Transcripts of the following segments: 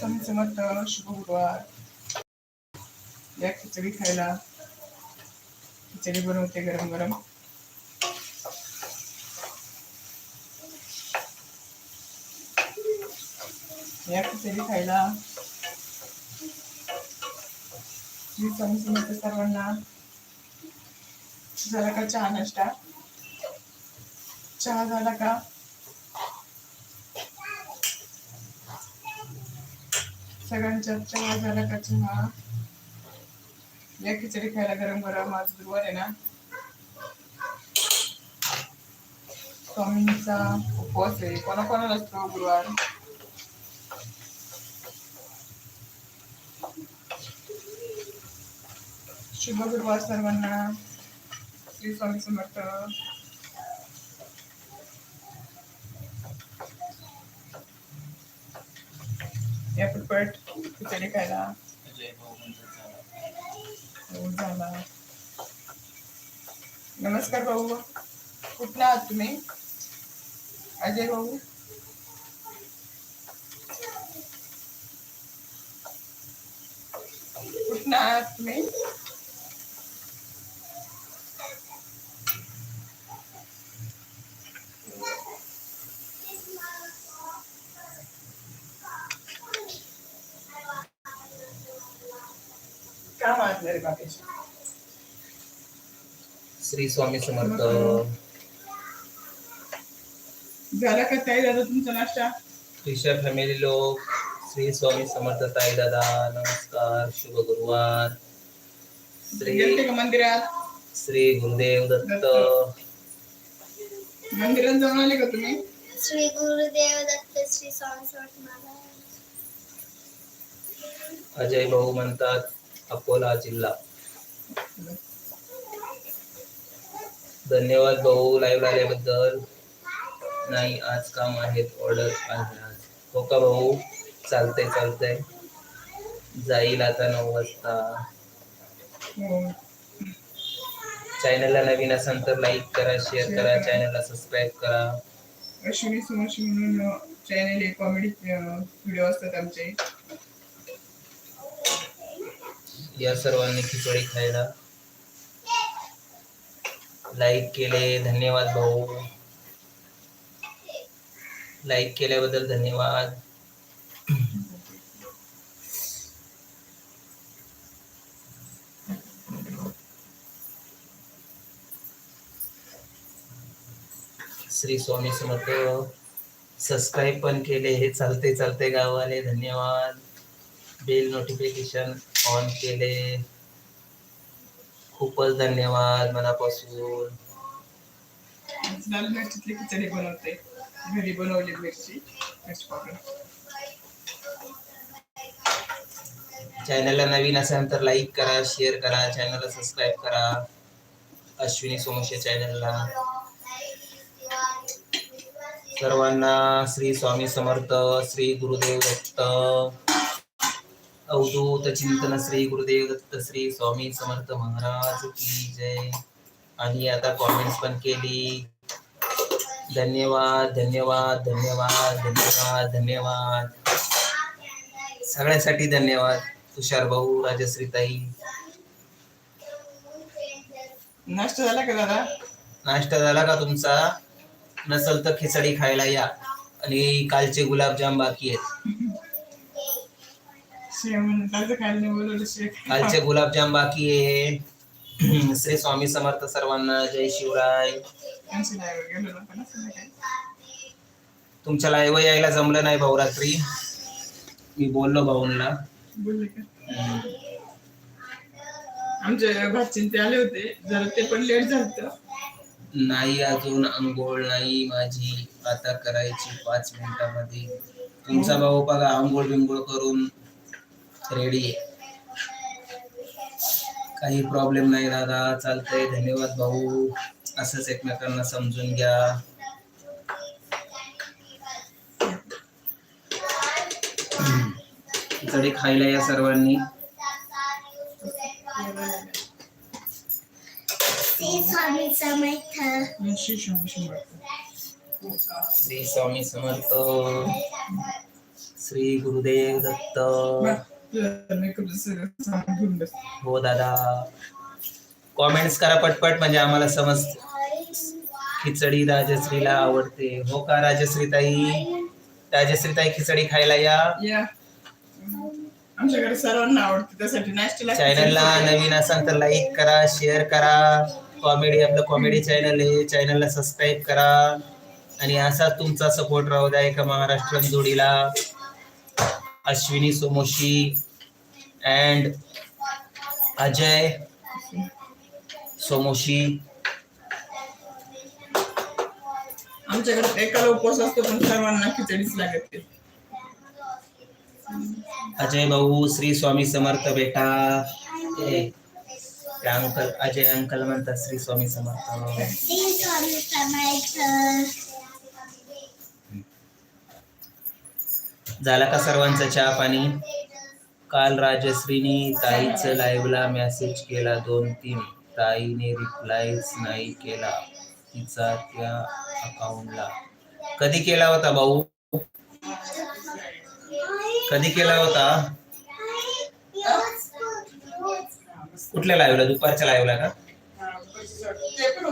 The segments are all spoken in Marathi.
स्वामी समर्थ शुभ गुरुवार या खिचडी खायला खिचडी बनवते गरम गरम. या खिचडी खायला श्री स्वामी समर्थ सर्वांना. झाला का चहा नाश्ता? चहा झाला का? सगळ्यांच्या चहा झाला का चहा या खिचडी खायला गरम गरम आज गुरुवार आहे ना. स्वामींचा उपवास आहे. कोणा कोणाला असतो गुरुवार? शुभ गुरुवार सर्वांना. श्री स्वामी समर्थ. या तेरे खिचडी खायला झाला नमस्कार भाऊ कुठला आहात तुम्ही। अजय भाऊ कुठला आहात तुम्ही। श्री स्वामी समर्थ. झाला का ताई दादा तुमचा नाश्ता? फॅमिली लोक श्री स्वामी समर्थ ताई दादा नमस्कार शुभ गुरुवार. गेलते श्री का मंदिरात? श्री गुरुदेव दत्त. मंदिरात जाऊन आले का तुम्ही? श्री गुरुदेव दत्त श्री स्वामी समर्थ महाराज. अजय भाऊ म्हणतात अकोला जिल्हा. धन्यवाद भाऊ लाईव्ह आल्याबद्दल नाही आज काम आहेत ऑर्डर आज. हो का भाऊ? चालतंय चालतंय. जाईल आता नऊ वाजता. हो चॅनलला नवीन असाल तर लाईक करा शेअर करा चॅनलला सबस्क्राईब करा. अश्विनी सुमोशी म्हणून चॅनल आहे कॉमेडी व्हिडिओ असतात आमचे. या सर्वांनी खिचडी खायला. लाईक केले धन्यवाद भाऊ. लाईक केल्याबद्दल धन्यवाद. श्री स्वामी समर्थ सबस्क्राईब पण केले हे चालते चालते गावाले धन्यवाद. बेल नोटिफिकेशन ऑन केले. खूपच धन्यवाद मनापासून. आज लाल मिरचीतली खिचडी बनवते. घरी बनवली मिरची मिरची पावडर. चॅनलला नवीन असाल तर लाईक करा शेअर करा चॅनलला सबस्क्राईब करा. अश्विनी सोमशे चॅनलला. सर्वांना श्री स्वामी समर्थ श्री गुरुदेव दत्त. अवधूत चिंतन श्री गुरुदेव दत्त श्री स्वामी समर्थ महाराज की जय. आणि आता कॉमेंट्स पण केली. धन्यवाद धन्यवाद धन्यवाद धन्यवाद धन्यवाद. सगळ्यासाठी धन्यवाद. तुषार भाऊ राजश्रीताई. नाश्ता झाला का दादा? नाश्ता झाला का तुमचा? नसल तर खिचडी खायला या. आणि कालचे गुलाबजाम बाकी आहेत. कालचे गुलाबजाम बाकी आहे. श्री स्वामी समर्थ सर्वांना जय शिवराय. तुमच्या लाईव्ह यायला जमलं नाही भाऊ रात्री. मी बोललो भाऊंना. आमचे भाची ते आले होते. जरा ते पण लेट झालं नाही अजून आंघोळ नाही माझी. आता करायची पाच मिनिटामध्ये. तुमचा भाऊ बघा आंघोळ बिंघोळ करून रेडी आहे. काही प्रॉब्लेम नाही दादा चालतंय. धन्यवाद भाऊ. असंच एकमेकांना समजून घ्या. खिचडी खायला या सर्वांनी. श्री स्वामी समर्थ. श्री स्वामी समर्थ. श्री गुरुदेव दत्त. हो दादा. कॉमेंट्स करा पटपट म्हणजे आम्हाला समज खिचडी राजश्रीला आवडते. हो का राजश्री ताई राजश्री ताई खिचडी खायला या. या. आमच्याकडे सर्वांना आवडते त्यासाठी नाश्त्याला चॅनलला नवीन असाल तर लाईक करा शेअर करा. कॉमेडी आपलं कॉमेडी चॅनल आहे. चॅनलला सबस्क्राईब करा. आणि असा तुमचा सपोर्ट राहू द्या एका महाराष्ट्र जोडीला. अश्विनी सोमोशी अँड अजय सोमोशी. आमच्याकडे एकाला उपवास असतो पण सर्वांना खिचडीच लागते अजय भाऊ श्री स्वामी समर्थ बेटा. अंकल अजय अंकल म्हणतात श्री स्वामी समर्थ. श्री स्वामी समर्थ. झाला का सर्वांचा चहा पाणी काल राजश्रीनी ताईचं लाईव्हला मेसेज केला दोन तीन. ताईने रिप्लायच नाही केला. तिचा त्या अकाउंटला कधी केला होता भाऊ? कधी केला होता? कुठल्या लाईव्हला दुपारच्या लाईव्हला का?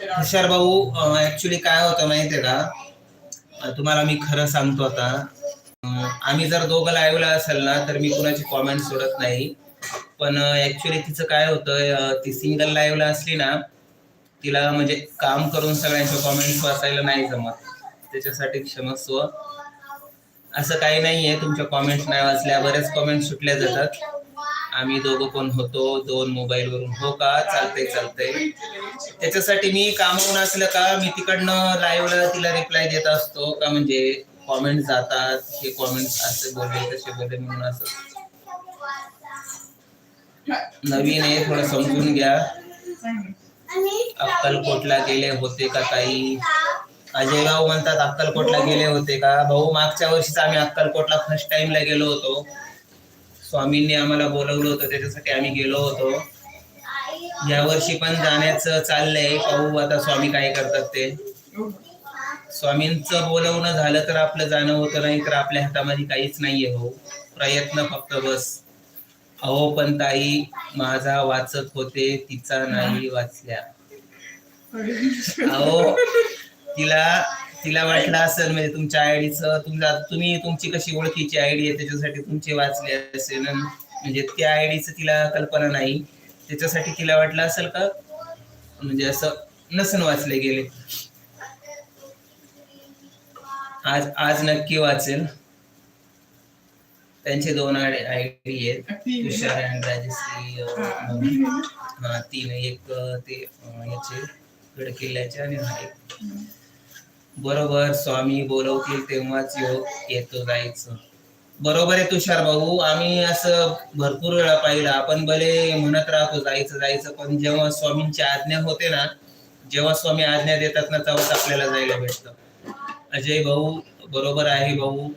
ते हुशार भाऊ ऍक्च्युली काय होतं माहितीये का? तुम्हाला मी खरं सांगतो आता. आम्ही जर दोघं लाईव्हला असेल ना तर मी कुणाची कॉमेंट सोडत नाही. पण ऍक्च्युली तिचं काय होतं ती सिंगल लाईव्हला असली ना तिला म्हणजे काम करून सगळ्यांच्या कॉमेंट्स वाचायला नाही जमत. त्याच्यासाठी क्षमस्व. असं काही नाहीये तुमच्या कॉमेंट्स नाही वाचल्या बऱ्याच कॉमेंट सुटल्या जातात. आम्ही दोघं पण होतो दोन मोबाईल वरून. हो का? चालतंय चालतंय. त्याच्यासाठी मी कामावून असलं का मी तिकडनं लाईव्हला तिला रिप्लाय देत असतो का म्हणजे कॉमेंट जातात हे कॉमेंट असे बोलले तसे बोलले म्हणून असं. नवीन आहे थोडं समजून घ्या. अक्कलकोटला गेले होते का ताई? अजय भाऊ म्हणतात अक्कलकोटला गेले होते का? भाऊ मागच्या वर्षीच आम्ही अक्कलकोटला फर्स्ट टाइमला गेलो होतो. स्वामींनी आम्हाला बोलवलं होतं त्याच्यासाठी आम्ही गेलो होतो. या वर्षी पण जाण्याचं चाललंय. पाहू आता स्वामी काय करतात ते. स्वामींचं बोलवणं झालं तर आपलं जाणं होतं नाही तर आपल्या हातामध्ये काहीच नाहीये हो. प्रयत्न फक्त बस. अहो पण ताई माझा वाचत होते तिचा नाही वाचल्या. अहो तिला तिला वाटलं असेल म्हणजे तुमच्या आयडीचं तुमचा तुम्ही तुमची कशी ओळखीची आयडी आहे त्याच्यासाठी तुमचे वाचले असेल. म्हणजे त्या आयडीचं तिला कल्पना नाही. त्याच्यासाठी तिला वाटलं असेल का? म्हणजे असं नसन वाचले गेले. आज आज नक्की वाचेल. त्यांचे दोन आयडी आहेत. तुषार आणि राजश्री तीन एक ते याचे गड किल्ल्याचे आणि बरोबर स्वामी बोलवतील तेव्हाच योग येतो जायचं. बरोबर आहे तुषार भाऊ आम्ही असं भरपूर वेळा पाहिलं. आपण भले म्हणत राहतो जायचं जायचं पण जेव्हा स्वामींची आज्ञा होते ना जेव्हा स्वामी आज्ञा देतात ना तेव्हाच आपल्याला जायला भेटतं. अजय भाऊ बरोबर आहे भाऊ.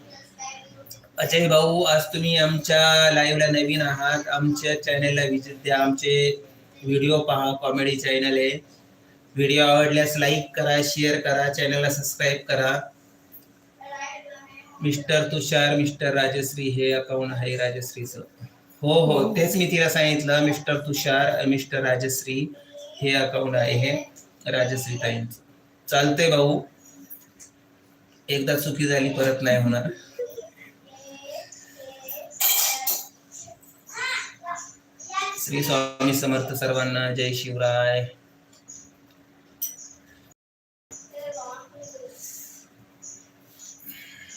अजय भाऊ आज तुम्ही आमच्या लाईव्हला नवीन आहात. आमच्या चॅनेलला विजिट द्या. आमचे व्हिडिओ पहा कॉमेडी चॅनल आहे. व्हिडिओ आवडल्यास लाईक करा शेअर करा चॅनलला सबस्क्राईब करा. मिस्टर तुषार मिस्टर राजश्री हे अकाउंट आहे राजश्रीचं. हो हो तेच मी तिला सांगितलं. मिस्टर तुषार मिस्टर राजश्री हे अकाउंट आहे हे राजश्री ताईंचं. चालतंय भाऊ. एकदा चुकी झाली परत नाही होणार श्री स्वामी समर्थ सर्वांना जय शिवराय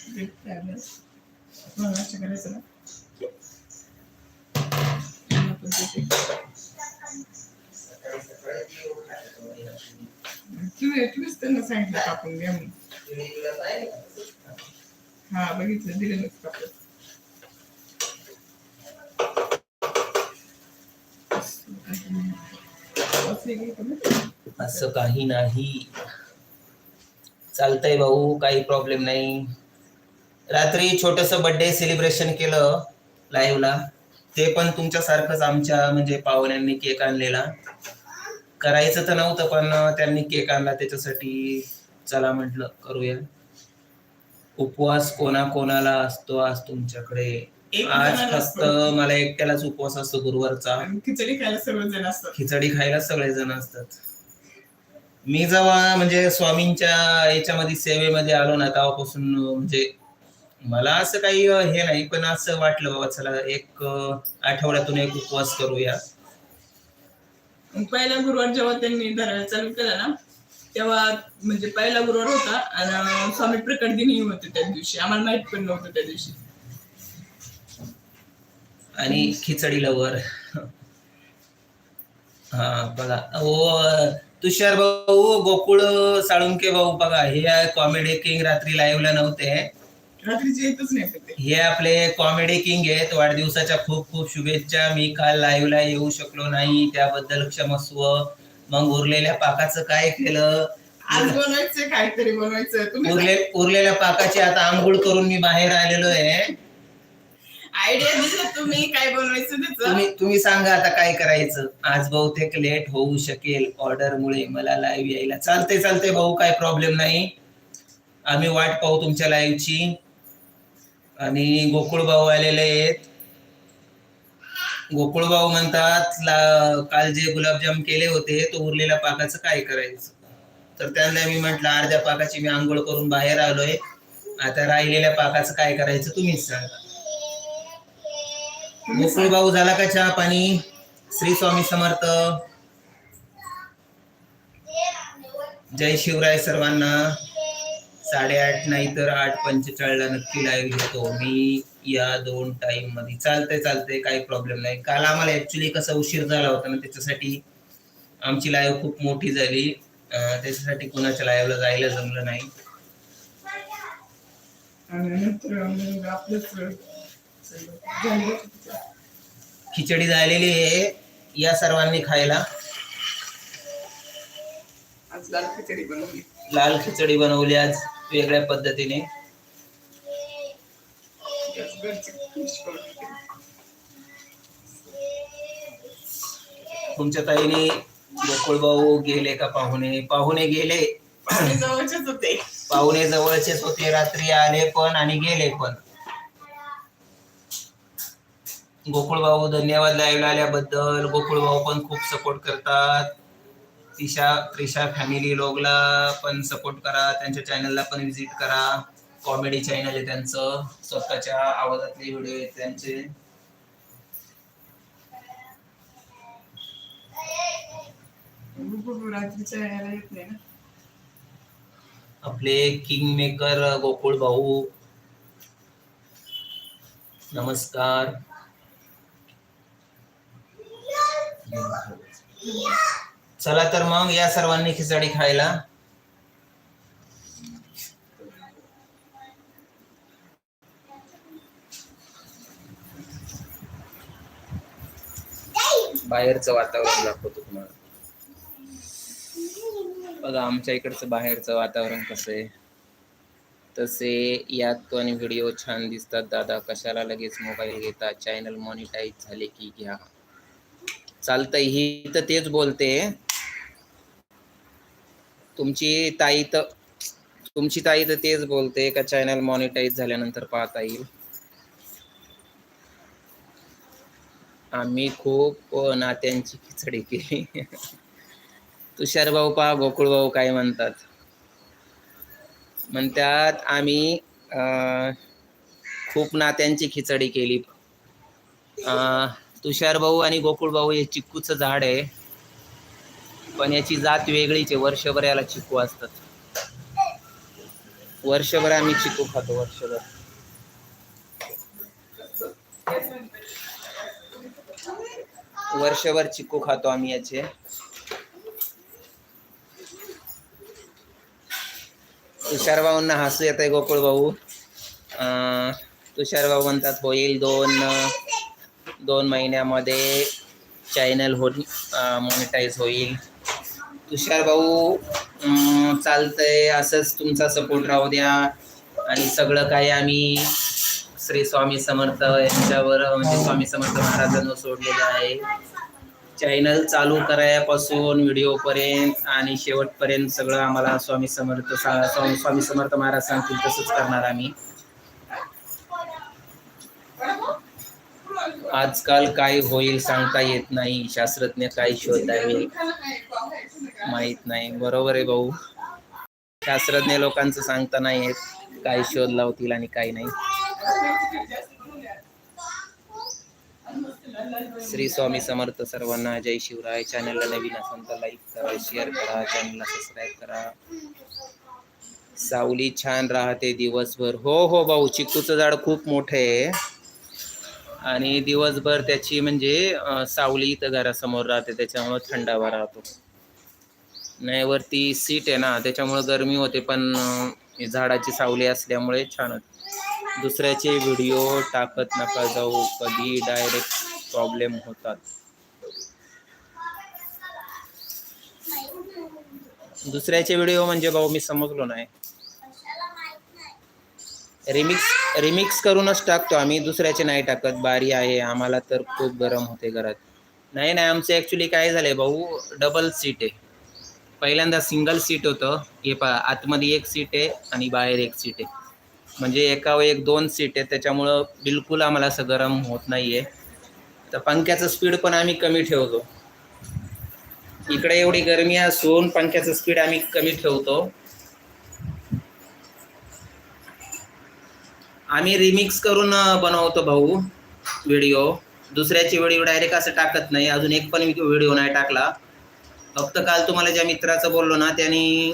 ते त्यावेळेस. तुम्ही तुम्हीच त्यांना सांगितलं कापून घ्या म्हणून हा बघितलं दिलं ना असं असं काही नाही. चालतंय भाऊ काही प्रॉब्लेम नाही. रात्री छोटस बर्थडे सेलिब्रेशन केलं लाईव्हला ते पण तुमच्यासारखंच आमच्या म्हणजे पाहुण्यांनी केक आणलेला. करायचं तर नव्हतं पण त्यांनी केक आणला त्याच्यासाठी. चला म्हटलं करूया. उपवास कोणा कोणाला असतो आज तुमच्याकडे? आज फक्त असतो. मला एकट्यालाच उपवास असतो गुरुवारचा. खिचडी खायला सर्वजण असतात. खिचडी खायला सगळेजण असतात. मी जेव्हा म्हणजे स्वामींच्या याच्यामध्ये सेवेमध्ये आलो ना तेव्हापासून म्हणजे मला असं काही हे नाही पण असं वाटलं बाबा चला एक आठवड्यातून एक उपवास करूया. पहिला गुरुवार जेव्हा त्यांनी धरायला चालू केला ना तेव्हा म्हणजे पहिला गुरुवार होता आणि स्वामी प्रकट दिनही होते त्या दिवशी. आम्हाला माहीत पण नव्हतं त्या दिवशी. आणि खिचडी लवर हा बघा. ओ तुषार भाऊ गोकुळ साळुंके भाऊ बघा हे कॉमेडी किंग रात्री लाईव्हला नव्हते. रात्रीचे येतच नाही हे आपले कॉमेडी किंग आहेत. वाढदिवसाच्या खूप खूप शुभेच्छा. मी काल लाईव्हला येऊ शकलो नाही. त्याबद्दल क्षमस्व. मग उरलेल्या पाकाचं काय केलं? आज बनवायचं काहीतरी बनवायचं तुम्ही उरले उरलेल्या पाकाची आता आंघोळ करून मी बाहेर आलेलो आहे. आयडिया दिली तुम्ही काय बनवायचं त्याचं? तुम्ही तुम्ही सांगा आता काय करायचं. आज बहुतेक लेट होऊ शकेल ऑर्डर मुळे. मला लाईव्ह यायला. चालते चालते भाऊ काय प्रॉब्लेम नाही. आम्ही वाट पाहू तुमच्या लाईव्हची आणि गोकुळ भाऊ आलेले आहेत. गोकुळ भाऊ म्हणतात काल जे गुलाबजाम केले होते तो उरलेल्या पाकाचं काय करायचं? तर त्यांना मी म्हंटल अर्ध्या पाकाची मी आंघोळ करून बाहेर आलोय. आता राहिलेल्या पाकाचं काय करायचं तुम्हीच सांगा. गोकुळबाऊ झाला का चहा पाणी? श्री स्वामी समर्थ. जय शिवराय सर्वांना. साडेआठ नाही तर आठ पंचेचाळीसला नक्की लाईव्ह घेतो मी. या दोन टाइममध्ये. चालतंय चालतंय काही प्रॉब्लेम नाही. काल आम्हाला ऍक्च्युली कसा उशीर झाला होता ना त्याच्यासाठी आमची लाईव्ह खूप मोठी झाली. त्याच्यासाठी कुणाच्या लाईव्हला जायला जमलं नाही. खिचडी झालेली आहे. या सर्वांनी खायला. आज लाल खिचडी बनवली. लाल खिचडी बनवली आज वेगळ्या पद्धतीने आज घरची fish कढी केली. तुमच्या ताईने गोकुळ भाऊ गेले का पाहुणे? पाहुणे गेले. जवळचेच होते. पाहुणे जवळचेच होते रात्री आले पण आणि गेले पण. गोकुळ भाऊ धन्यवाद लाईव्ह आल्याबद्दल. गोकुळ भाऊ पण खूप सपोर्ट करतात. त्रिशा त्रिशा फॅमिली लोगला पण सपोर्ट करा. त्यांच्या चॅनलला पण विजिट करा. कॉमेडी चॅनल आहे त्यांचं. स्वतःच्या आवाजातले व्हिडिओ आहेत त्यांचे. आपले किंग मेकर गोकुळ भाऊ. नमस्कार. चला तर मग या सर्वांनी खिचडी खायला. बाहेरचं वातावरण दाखवतो तुम्हाला. बघा आमच्या इकडचं बाहेरचं वातावरण कसं आहे? तसे यात पण व्हिडिओ छान दिसतात. दादा कशाला लगेच मोबाईल घेता? चॅनल मॉनिटाईज झाले की घ्या. चालतंय ही तर तेच बोलते. तुमची ताई तर तुमची ताई तर तेच बोलते का चॅनल मॉनिटाईज झाल्यानंतर पाहता येईल? आम्ही खूप हो नात्यांची खिचडी केली. तुषार भाऊ पहा गोकुळ भाऊ काय म्हणतात. म्हणतात आम्ही अं, खूप नात्यांची खिचडी केली. तुषार भाऊ आणि गोकुळ भाऊ हे चिक्कूचं झाड आहे. पण याची जात वेगळीच आहे. वर्षभर याला चिक्कू असतात. वर्षभर आम्ही चिक्कू खातो वर्षभर. वर्षभर चिक्कू खातो आम्ही याचे. तुषार भाऊंना हसू येत आहे गोकुळ भाऊ. तुषार भाऊ म्हणतात होईल दोन दोन महिन्यामध्ये चॅनल हो मॉनिटाईज होईल. तुषार भाऊ चालतंय असंच तुमचा सपोर्ट राहू द्या. आणि सगळं काही आम्ही श्री स्वामी समर्थ यांच्यावर म्हणजे स्वामी समर्थ महाराजांवर सोडलेलं आहे. चॅनल चालू करायपासून व्हिडिओ पर्यंत आणि शेवटपर्यंत सगळं आम्हाला स्वामी समर्थ स्वामी स्वामी समर्थ महाराज सांगतील तसंच करणार आम्ही. आजकाल काय होईल सांगता येत नाही शास्त्रज्ञ काय शोध आहे माहीत नाही. बरोबर आहे भाऊ. शास्त्रज्ञ लोकांचं सांगता नाही येत काय शोध लावतील आणि काय नाही. श्री स्वामी समर्थ सर्वांना जय शिवराय. चॅनलला नवीन असेल तर लाईक करा शेअर करा चॅनलला सबस्क्राईब करा. सावली छान राहते दिवसभर. हो हो भाऊ चिकूचं झाड खूप मोठं आहे. आणि दिवसभर त्याची म्हणजे सावली इथं घरासमोर राहते त्याच्यामुळं थंडावा राहतो. नाही वरती सीट आहे ना त्याच्यामुळं गरमी होते पण झाडाची सावली असल्यामुळे छान होते. दुसऱ्याचे व्हिडिओ टाकत नका जाऊ. कधी डायरेक्ट प्रॉब्लेम होतात. दुसऱ्याचे व्हिडिओ म्हणजे भाऊ मी समजलो नाही. रिमिक्स रिमिक्स करूनच टाकतो आम्ही. दुसऱ्याचे नाही टाकत. बारी आहे. आम्हाला तर खूप गरम होते घरात. नाही नाही. आमचं ॲक्च्युली काय झालंय भाऊ? डबल सीट आहे. पहिल्यांदा सिंगल सीट होतं. हे पा आतमध्ये एक सीट आहे आणि बाहेर एक सीट आहे. म्हणजे एकावर एक दोन सीट आहे त्याच्यामुळं बिलकुल आम्हाला असं गरम होत नाही आहे तर पंख्याचं स्पीड पण आम्ही कमी ठेवतो. इकडे एवढी गरमी असून पंख्याचं स्पीड आम्ही कमी ठेवतो. आम्ही रिमिक्स करून बनवतो भाऊ व्हिडिओ दुसऱ्याची व्हिडिओ डायरेक्ट असं टाकत नाही. अजून एक पण व्हिडिओ नाही टाकला. फक्त काल तुम्हाला ज्या मित्राचं बोललो ना त्यांनी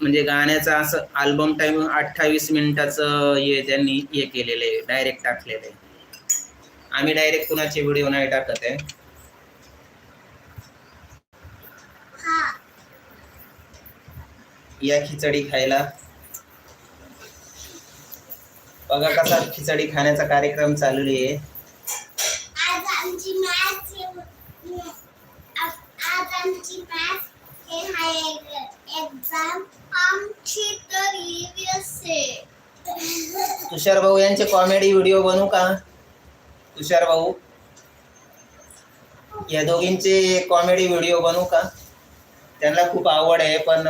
म्हणजे गाण्याचा असं अल्बम टाईम अठ्ठावीस मिनिटाचं हे त्यांनी हे केलेलं आहे डायरेक्ट टाकलेलं आहे. आम्ही डायरेक्ट कुणाचे व्हिडिओ नाही टाकत आहे. या खिचडी खायला. बघा कसा खिचडी खाण्याचा कार्यक्रम चालू आहे. आज आमची एक्झाम आमची तर आहे तुषार भाऊ यांचे कॉमेडी व्हिडिओ बनवू का? तुषार भाऊ या दोघींचे कॉमेडी व्हिडिओ बनवू का? त्यांना खूप आवड आहे पण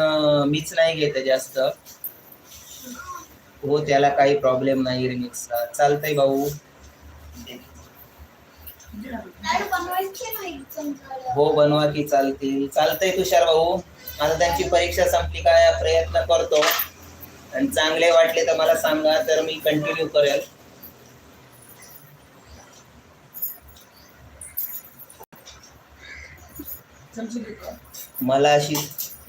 मीच नाही घेत जास्त. हो त्याला काही प्रॉब्लेम नाही रिमिक्सला चालतंय भाऊ. हो बनवा की चालतील. चालतंय तुषार भाऊ. आता त्यांची परीक्षा संपली काय प्रयत्न करतो. आणि चांगले वाटले तर मला सांगा तर मी कंटिन्यू करेल. मला अशी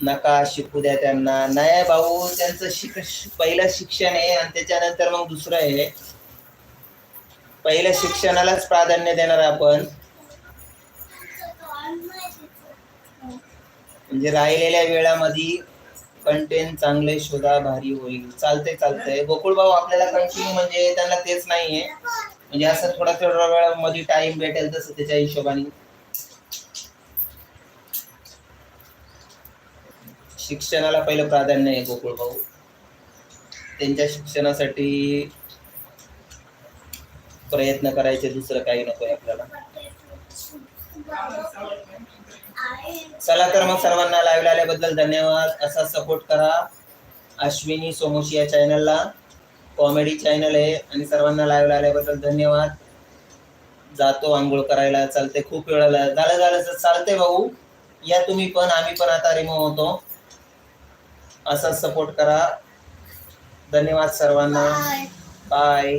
नका शिकू द्या त्यांना. नाही भाऊ त्यांचं शिक पहिलं शिक्षण आहे आणि त्याच्यानंतर मग दुसरं आहे. पहिल्या शिक्षणालाच प्राधान्य देणार आपण आमचं तो अण्णाजीचं. म्हणजे राहिलेल्या वेळामध्ये कंटेंट चांगले शोधा भारी होईल. चालतंय चालतंय. गोकुळ भाऊ आपल्याला कंटिन्यू म्हणजे त्यांना तेच नाहीये. म्हणजे असं थोडा थोडा वेळामध्ये टाइम भेटेल तसं त्याच्या हिशोबाने. शिक्षणाला पहिलं प्राधान्य आहे गोकुळ भाऊ. त्यांच्या शिक्षणासाठी प्रयत्न करायचे दुसरं काही नकोय आपल्याला. चला तर मग सर्वांना लाईव्ह आल्याबद्दल धन्यवाद. असा सपोर्ट करा. अश्विनी सोमोशी या चॅनलला कॉमेडी चॅनल आहे. आणि सर्वांना लाईव्ह आल्याबद्दल धन्यवाद. जातो आंघोळ करायला. चालते खूप वेळ झाला झालं झालं. तर चालते भाऊ. या तुम्ही पण. आम्ही पण आता रिमूव्ह होतो. असा सपोर्ट करा. धन्यवाद सर्वांना. बाय.